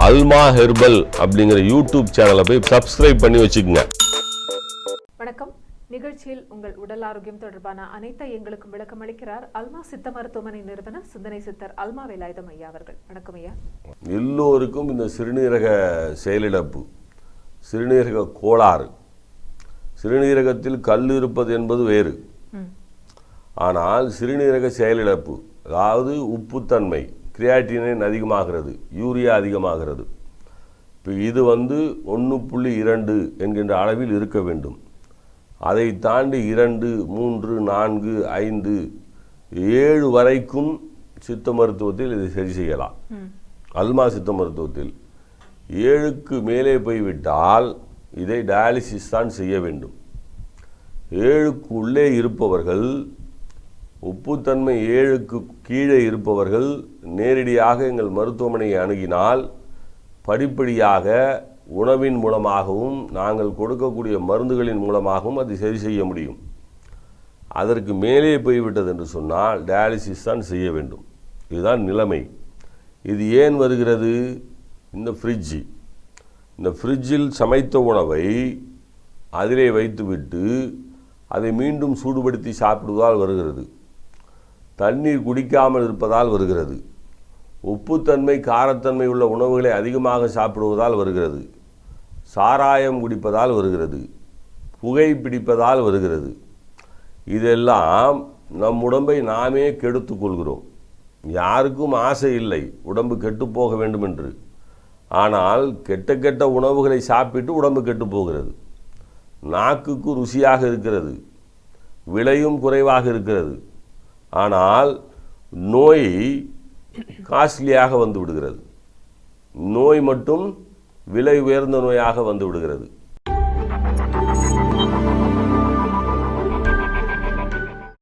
அல்மா herbal அப்படிங்கிற YouTube சேனலை போய் சப்ஸ்கிரைப் பண்ணி வச்சுக்கோங்க. வணக்கம். நிகழ்ச்சியில் உங்கள் உடல் ஆரோக்கியம் தொடர்பான அனைத்து எங்களுக்கும் விளக்கம் அளிக்கிறார் அல்மா சித்த மருத்துவமனை நிறுவனர் சிந்தனை சித்தர் அல்மா வேலாயுதம் ஐயா அவர்கள். வணக்கம் ஐயா. எல்லோருக்கும் இந்த சிறுநீரக செயலிழப்பு சிறுநீரக கோளாறு. சிறுநீரகத்தில் கல் இருப்பது என்பது வேறு. ஆனால் சிறுநீரக செயலிழப்பு அதாவது உப்புத்தன்மை கிரியாட்டினின் அதிகமாகிறது யூரியா அதிகமாகிறது. இப்போ இது வந்து ஒன்று புள்ளி இரண்டு என்கின்ற அளவில் இருக்க வேண்டும். அதை தாண்டி இரண்டு மூன்று நான்கு ஐந்து ஏழு வரைக்கும் சித்த மருத்துவத்தில் இதை சரி செய்யலாம். அல்மா சித்த மருத்துவத்தில். ஏழுக்கு மேலே போய்விட்டால் இதை டயாலிசிஸ் தான் செய்ய வேண்டும். ஏழுக்கு உள்ளே இருப்பவர்கள் உப்புத்தன்மை ஏழுக்கு கீழே இருப்பவர்கள் நேரடியாக எங்கள் மருத்துவமனையை அணுகினால் படிப்படியாக உணவின் மூலமாகவும் நாங்கள் கொடுக்கக்கூடிய மருந்துகளின் மூலமாகவும் அதை சரி செய்ய முடியும். அதற்கு மேலே போய்விட்டது என்று சொன்னால் டயாலிசிஸ் தான் செய்ய வேண்டும். இதுதான் நிலைமை. இது ஏன் வருகிறது? இந்த ஃப்ரிட்ஜு. இந்த ஃப்ரிட்ஜில் சமைத்த உணவை அதிலே வைத்துவிட்டு அதை மீண்டும் சூடுபடுத்தி சாப்பிடுவதால் வருகிறது. தண்ணீர் குடிக்காமல் இருப்பதால் வருகிறது. உப்புத்தன்மை காரத்தன்மை உள்ள உணவுகளை அதிகமாக சாப்பிடுவதால் வருகிறது. சாராயம் குடிப்பதால் வருகிறது. புகை பிடிப்பதால் வருகிறது. இதெல்லாம் நம் உடம்பை நாமே கெடுத்து கொள்கிறோம். யாருக்கும் ஆசை இல்லை உடம்பு கெட்டு போக வேண்டும் என்று ஆனால் கெட்ட கெட்ட உணவுகளை சாப்பிட்டு உடம்பு கெட்டு போகிறது. நாக்குக்கு ருசியாக இருக்கிறது. விலையும் குறைவாக இருக்கிறது. ஆனால் நோய் காஸ்ட்லியாக வந்து விடுகிறது. நோய் மட்டும் விலை உயர்ந்த நோயாக வந்து விடுகிறது.